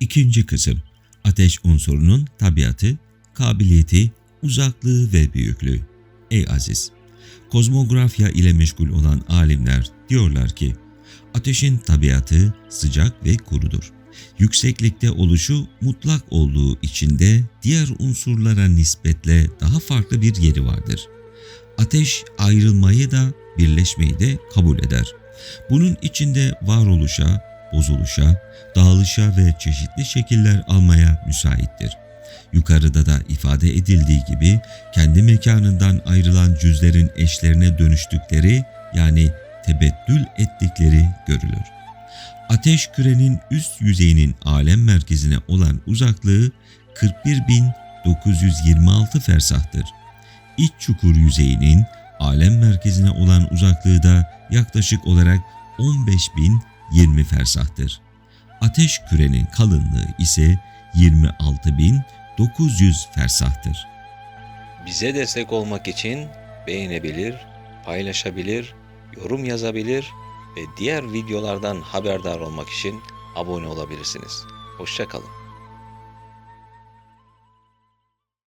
İkinci kısım Ateş unsurunun tabiatı, kabiliyeti, uzaklığı ve büyüklüğü. Ey aziz! Kozmografya ile meşgul olan alimler diyorlar ki, ateşin tabiatı sıcak ve kurudur. Yükseklikte oluşu mutlak olduğu için de diğer unsurlara nispetle daha farklı bir yeri vardır. Ateş ayrılmayı da birleşmeyi de kabul eder. Bunun içinde varoluşa, bozuluşa, dağılışa ve çeşitli şekiller almaya müsaittir. Yukarıda da ifade edildiği gibi kendi mekanından ayrılan cüzlerin eşlerine dönüştükleri yani tebeddül ettikleri görülür. Ateş kürenin üst yüzeyinin alem merkezine olan uzaklığı 41.926 fersahtır. İç çukur yüzeyinin alem merkezine olan uzaklığı da yaklaşık olarak 15.020 fersahtır. Ateş kürenin kalınlığı ise 26.900 fersahtır. Bize destek olmak için beğenebilir, paylaşabilir, yorum yazabilir ve diğer videolardan haberdar olmak için abone olabilirsiniz. Hoşçakalın.